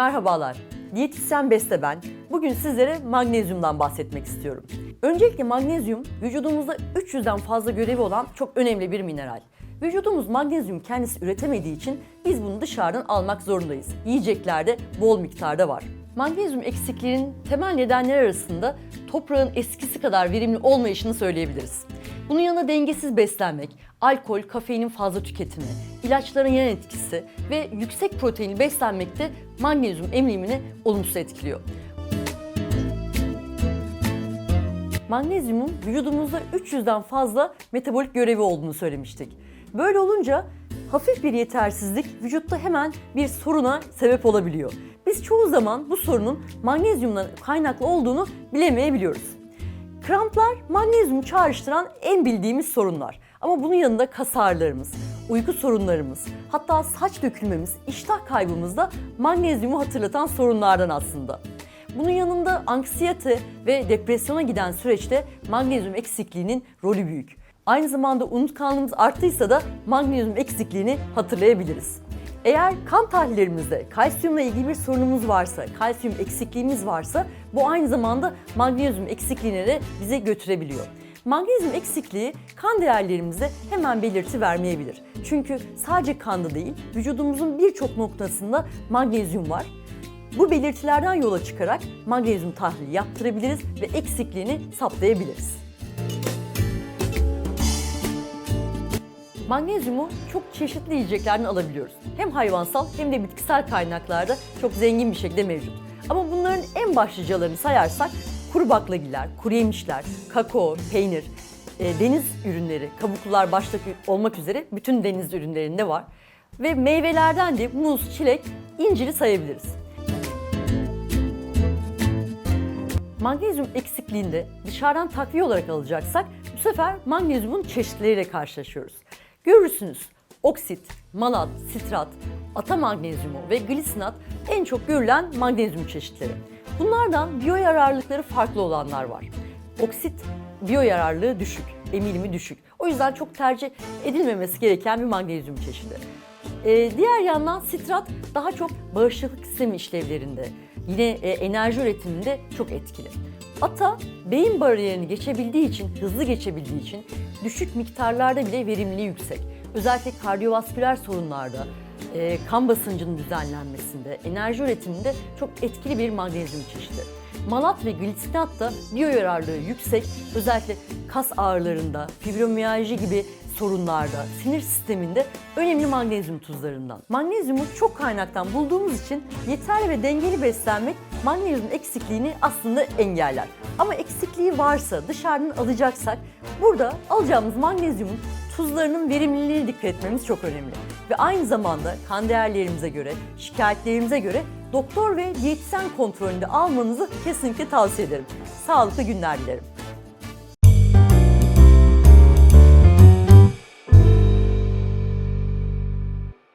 Merhabalar, diyetisyen Beste ben. Bugün sizlere magnezyumdan bahsetmek istiyorum. Öncelikle magnezyum vücudumuzda 300'den fazla görevi olan çok önemli bir mineral. Vücudumuz magnezyum kendisi üretemediği için biz bunu dışarıdan almak zorundayız. Yiyeceklerde bol miktarda var. Magnezyum eksikliğinin temel nedenleri arasında toprağın eskisi kadar verimli olmayışını söyleyebiliriz. Bunun yanında dengesiz beslenmek, alkol, kafeinin fazla tüketimi, ilaçların yan etkisi ve yüksek proteinli beslenmek de magnezyum emimini olumsuz etkiliyor. Magnezyumun vücudumuzda 300'den fazla metabolik görevi olduğunu söylemiştik. Böyle olunca hafif bir yetersizlik vücutta hemen bir soruna sebep olabiliyor. Biz çoğu zaman bu sorunun magnezyumdan kaynaklı olduğunu bilemeyebiliyoruz. Kramplar magnezyum çağrıştıran en bildiğimiz sorunlar. Ama bunun yanında kas ağrılarımız, uyku sorunlarımız, hatta saç dökülmemiz, iştah kaybımız da magnezyumu hatırlatan sorunlardan aslında. Bunun yanında anksiyete ve depresyona giden süreçte magnezyum eksikliğinin rolü büyük. Aynı zamanda unutkanlığımız arttıysa da magnezyum eksikliğini hatırlayabiliriz. Eğer kan tahlillerimizde kalsiyumla ilgili bir sorunumuz varsa, kalsiyum eksikliğimiz varsa bu aynı zamanda magnezyum eksikliğine de bizi götürebiliyor. Magnezyum eksikliği kan değerlerimizde hemen belirti vermeyebilir. Çünkü sadece kanda değil, vücudumuzun birçok noktasında magnezyum var. Bu belirtilerden yola çıkarak magnezyum tahlili yaptırabiliriz ve eksikliğini saptayabiliriz. Magnezyumu çok çeşitli yiyeceklerden alabiliyoruz. Hem hayvansal hem de bitkisel kaynaklarda çok zengin bir şekilde mevcut. Ama bunların en başlıcalarını sayarsak kuru baklagiller, kuru yemişler, kakao, peynir, e, deniz ürünleri, kabuklular başta olmak üzere bütün deniz ürünlerinde var. Ve meyvelerden de muz, çilek, inciri sayabiliriz. Magnezyum eksikliğinde dışarıdan takviye olarak alacaksak bu sefer magnezyumun çeşitleriyle karşılaşıyoruz. Görürsünüz oksit, malat, sitrat, ata magnezyumu ve glisinat en çok görülen magnezyum çeşitleri. Bunlardan biyoyararlılıkları farklı olanlar var. Oksit biyoyararlığı düşük, emilimi düşük. O yüzden çok tercih edilmemesi gereken bir magnezyum çeşidi. Ee, diğer yandan sitrat daha çok bağışıklık sistemi işlevlerinde, yine e, enerji üretiminde çok etkili. Ata beyin bariyerini geçebildiği için, hızlı geçebildiği için düşük miktarlarda bile verimliliği yüksek. Özellikle kardiyovasküler sorunlarda, e, kan basıncının düzenlenmesinde, enerji üretiminde çok etkili bir magnezyum çeşidi. Malat ve glisinat da biyoyararlığı yüksek, özellikle kas ağrılarında, fibromiyalji gibi sorunlarda, sinir sisteminde önemli magnezyum tuzlarından. Magnezyumu çok kaynaktan bulduğumuz için yeterli ve dengeli beslenmek magnezyum eksikliğini aslında engeller. Ama eksikliği varsa dışarıdan alacaksak burada alacağımız magnezyumun tuzlarının verimliliğine dikkat etmemiz çok önemli. Ve aynı zamanda kan değerlerimize göre, şikayetlerimize göre doktor ve diyetisyen kontrolünde almanızı kesinlikle tavsiye ederim. Sağlıklı günler dilerim.